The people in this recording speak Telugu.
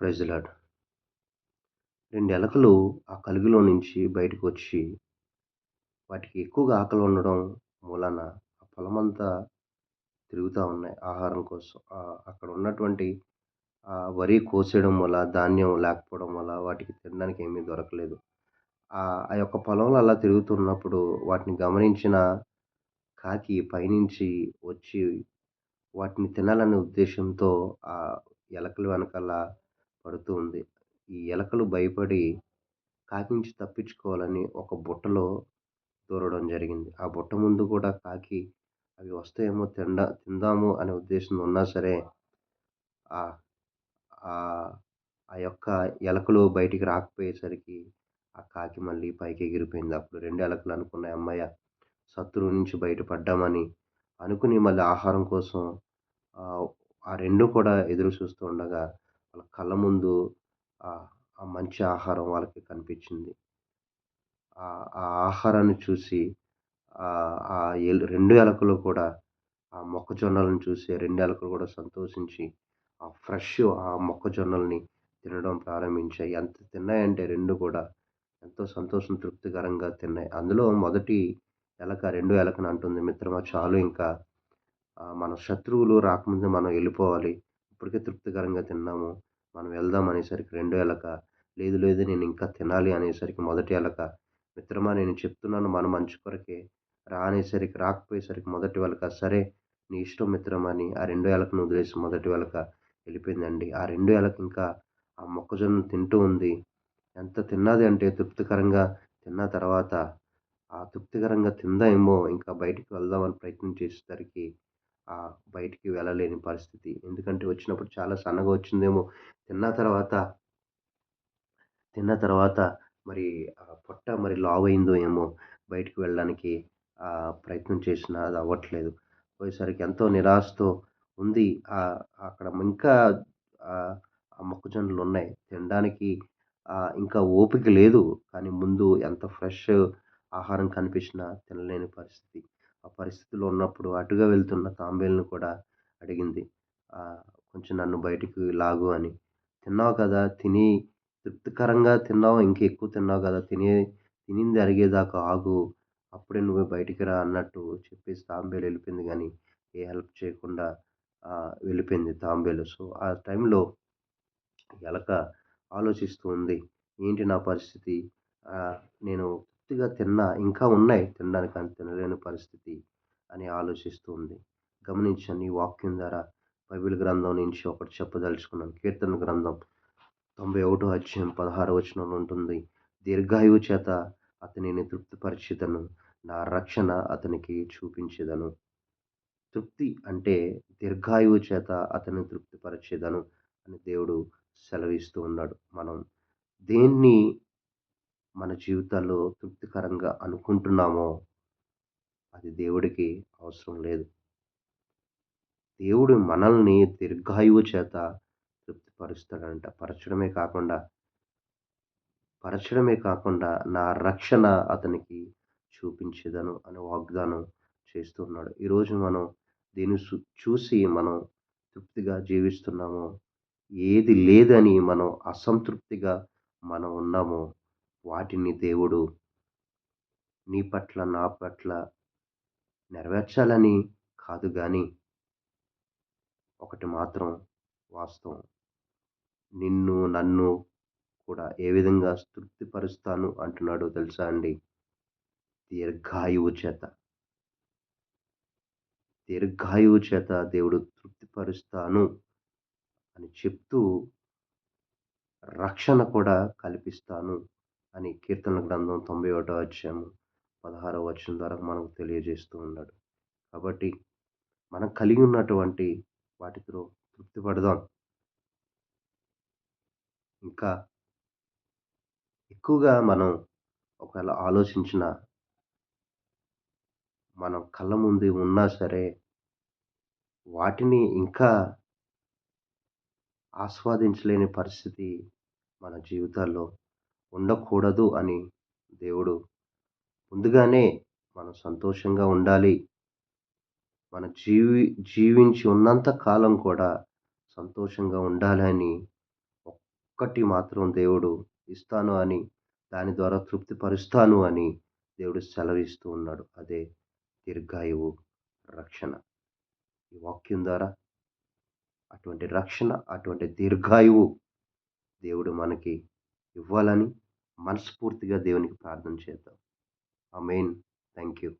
Praise lord. 2 ఎలకలు ఆ కలుగులో నుంచి బయటకొచ్చి, వాటికి ఎక్కువగా ఆకలి ఉండడం మూలాన ఆ పొలమంతా తిరుగుతూ ఉన్నాయి ఆహారం కోసం. అక్కడ ఉన్నటువంటి వరి కోసేయడం వల్ల, ధాన్యం లేకపోవడం వల్ల వాటికి తినడానికి ఏమీ దొరకలేదు. ఆ యొక్క పొలంలో అలా తిరుగుతున్నప్పుడు వాటిని గమనించిన కాకి పైనుంచి వచ్చి వాటిని తినాలనే ఉద్దేశంతో ఆ ఎలకల వెనకాల పడుతూ ఉంది. ఈ ఎలకలు భయపడి కాకి నుంచి తప్పించుకోవాలని ఒక బుట్టలో దూరడం జరిగింది. ఆ బుట్ట ముందు కూడా కాకి అవి వస్తాయేమో తిండా తిందాము అనే ఉద్దేశంలో ఉన్నా సరే ఆ యొక్క ఎలకలు బయటికి రాకపోయేసరికి ఆ కాకి మళ్ళీ పైకి ఎగిరిపోయింది. అప్పుడు రెండు ఎలకలు అనుకున్నాయి హమ్మయ్య! శత్రువు నుంచి బయటపడ్డామని అనుకుని మళ్ళీ ఆహారం కోసం ఆ రెండు కూడా ఎదురు చూస్తూ ఉండగా వాళ్ళ కళ్ళ ముందు ఆ మంచి ఆహారం వాళ్ళకి కనిపించింది. ఆ ఆహారాన్ని చూసి ఆ రెండు ఎలకలు కూడా ఆ మొక్కజొన్నలను చూసి రెండు ఎలకలు కూడా సంతోషించి ఆ ఫ్రెష్ ఆ మొక్కజొన్నల్ని తినడం ప్రారంభించాయి. ఎంత తిన్నాయంటే రెండు కూడా ఎంతో సంతోషం తృప్తికరంగా తిన్నాయి. అందులో మొదటి ఎలక రెండో ఎలకని అంటుంది మిత్రమా చాలు ఇంకా మన శత్రువులు రాకముందే మనం వెళ్ళిపోవాలి ఇప్పటికే తృప్తికరంగా తిన్నాము. మనం వెళ్దాం అనేసరికి రెండో ఎలక లేదు లేదు నేను ఇంకా తినాలి అనేసరికి మొదటి ఎలక మిత్రమా నేను చెప్తున్నాను మన మంచి కొరకే రా అనేసరికి రాకపోయేసరికి మొదటి వెలక సరే నీ ఇష్టం మిత్రమా అని ఆ రెండో ఎలకను వదిలేసి మొదటి వెలక వెళ్ళిపోయిందండి. ఆ రెండో ఎలక ఇంకా ఆ మొక్కజొన్న తింటూ ఉంది. ఎంత తిన్నది అంటే తృప్తికరంగా తిన్న తర్వాత ఆ తృప్తికరంగా తిందేమో ఇంకా బయటికి వెళ్దామని ప్రయత్నం చేసేసరికి బయటికి వెళ్ళలేని పరిస్థితి. ఎందుకంటే వచ్చినప్పుడు చాలా సన్నగా వచ్చిందేమో తిన్న తర్వాత తిన్న తర్వాత మరి ఆ పొట్ట మరి లావయిందో ఏమో బయటికి వెళ్ళడానికి ప్రయత్నం చేసినా అది అవ్వట్లేదు. పోయేసరికి ఎంతో నిరాశతో ఉంది. అక్కడ ఇంకా మొక్కజొన్నలు ఉన్నాయి తినడానికి ఇంకా ఓపిక లేదు. కానీ ముందు ఎంత ఫ్రెష్ ఆహారం కనిపించినా తినలేని పరిస్థితి. ఆ పరిస్థితిలో ఉన్నప్పుడు అటుగా వెళ్తున్న తాంబేలుని కూడా అడిగింది. కొంచెం నన్ను బయటికి లాగు అని. తిన్నావు కదా! తిని తృప్తికరంగా తిన్నావు. ఇంకా ఎక్కువ తిన్నావు కదా! తినే తినింది అరిగేదాకా ఆగు. అప్పుడే నువ్వు బయటికి రా అన్నట్టు చెప్పేసి తాంబేలు వెళ్ళిపోయింది కానీ ఏ హెల్ప్ చేయకుండా వెళ్ళిపోయింది తాంబేలు. సో, ఆ టైంలో ఎలక ఆలోచిస్తూ ఉంది. ఏంటి నా పరిస్థితి? నేను తృప్తిగా తిన్నా ఇంకా ఉన్నాయి తినడానికి కానీ తినలేని పరిస్థితి అని ఆలోచిస్తూ ఉంది. గమనించండి ఈ వాక్యం ద్వారా బైబిల్ గ్రంథం నుంచి ఒకటి చెప్పదలుచుకున్నాను. కీర్తన గ్రంథం 91 అధ్యాయం 16 వచనంలో ఉంటుంది. దీర్ఘాయువు చేత అతనిని తృప్తిపరిచేదను నా రక్షణ అతనికి చూపించేదను తృప్తి అంటే దీర్ఘాయువు చేత అతన్ని తృప్తిపరిచేదను అని దేవుడు సెలవిస్తూ ఉన్నాడు. మనం దేన్ని మన జీవితాల్లో తృప్తికరంగా అనుకుంటున్నామో అది దేవుడికి అవసరం లేదు. దేవుడు మనల్ని దీర్ఘాయువు చేత తృప్తిపరుస్తాడంట. పరచడమే కాకుండా పరచడమే కాకుండా నా రక్షణ అతనికి చూపించేదను అని వాగ్దానం చేస్తూ ఉన్నాడు. ఈరోజు మనం దీన్ని చూసి మనం తృప్తిగా జీవిస్తున్నామో, ఏది లేదని మనం అసంతృప్తిగా మనం ఉన్నామో వాటిని దేవుడు నీ పట్ల, నా పట్ల నెరవేర్చాలని కాదు కానీ ఒకటి మాత్రం వాస్తవం. నిన్ను, నన్ను కూడా ఏ విధంగా తృప్తిపరుస్తాను అంటున్నాడో తెలుసా అండి? దీర్ఘాయువు చేత. దీర్ఘాయువు చేత దేవుడు తృప్తిపరుస్తాను అని చెప్తూ రక్షణ కూడా కల్పిస్తాను అని కీర్తన గ్రంథం తొంభై ఒకటో అధ్యాయము పదహారో వచనం ద్వారా మనకు తెలియజేస్తూ ఉన్నాడు. కాబట్టి మనం కలిగి ఉన్నటువంటి వాటితో తృప్తి పడదాం. ఇంకా ఎక్కువగా మనం ఒకవేళ ఆలోచించిన మనం కళ్ళ ముందు ఉన్నా సరే వాటిని ఇంకా ఆస్వాదించలేని పరిస్థితి మన జీవితాల్లో ఉండకూడదు అని దేవుడు ముందుగానే మనం సంతోషంగా ఉండాలి. మన జీవి జీవించి ఉన్నంత కాలం కూడా సంతోషంగా ఉండాలని ఒక్కటి మాత్రం దేవుడు ఇస్తాను అని దాని ద్వారా తృప్తిపరుస్తాను అని దేవుడు సెలవిస్తూ ఉన్నాడు అదే దీర్ఘాయువు రక్షణ ఈ వాక్యం ద్వారా అటువంటి రక్షణ అటువంటి దీర్ఘాయువు దేవుడు మనకి ఇవ్వాలని మనస్ఫూర్తిగా దేవునికి ప్రార్థన చేద్దాం. ఆ మెయిన్ థ్యాంక్ యూ